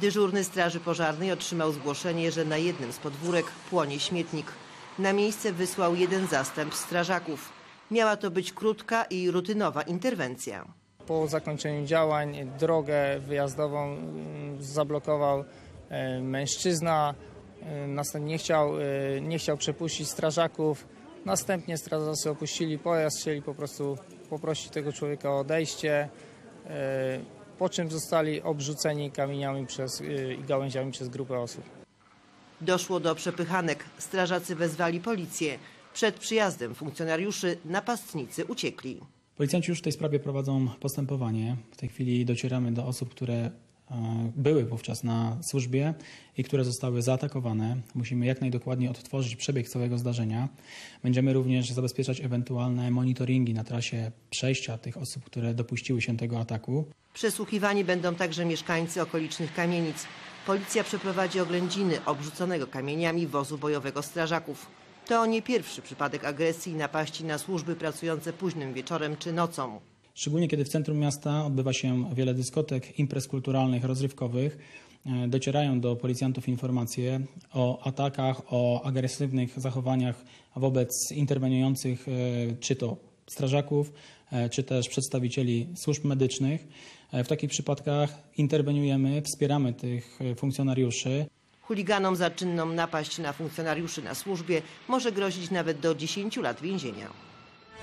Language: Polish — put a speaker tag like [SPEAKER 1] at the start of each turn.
[SPEAKER 1] Dyżurny Straży Pożarnej otrzymał zgłoszenie, że na jednym z podwórek płonie śmietnik. Na miejsce wysłał jeden zastęp strażaków. Miała to być krótka i rutynowa interwencja.
[SPEAKER 2] Po zakończeniu działań drogę wyjazdową mm, zablokował e, mężczyzna. E, Następnie nie chciał, e, nie chciał przepuścić strażaków. Następnie strażacy opuścili pojazd, chcieli po prostu poprosić tego człowieka o odejście, po czym zostali obrzuceni kamieniami przez, e, i gałęziami przez grupę osób.
[SPEAKER 1] Doszło do przepychanek. Strażacy wezwali policję. Przed przyjazdem funkcjonariuszy napastnicy uciekli.
[SPEAKER 3] Policjanci już w tej sprawie prowadzą postępowanie. W tej chwili docieramy do osób, które były wówczas na służbie i które zostały zaatakowane. Musimy jak najdokładniej odtworzyć przebieg całego zdarzenia. Będziemy również zabezpieczać ewentualne monitoringi na trasie przejścia tych osób, które dopuściły się tego ataku.
[SPEAKER 1] Przesłuchiwani będą także mieszkańcy okolicznych kamienic. Policja przeprowadzi oględziny obrzuconego kamieniami wozu bojowego strażaków. To nie pierwszy przypadek agresji i napaści na służby pracujące późnym wieczorem czy nocą.
[SPEAKER 3] Szczególnie kiedy w centrum miasta odbywa się wiele dyskotek, imprez kulturalnych, rozrywkowych, e, docierają do policjantów informacje o atakach, o agresywnych zachowaniach wobec interweniujących, e, czy to strażaków, e, czy też przedstawicieli służb medycznych. W takich przypadkach interweniujemy, wspieramy tych funkcjonariuszy.
[SPEAKER 1] Chuliganom za czynną napaść na funkcjonariuszy na służbie może grozić nawet do 10 lat więzienia.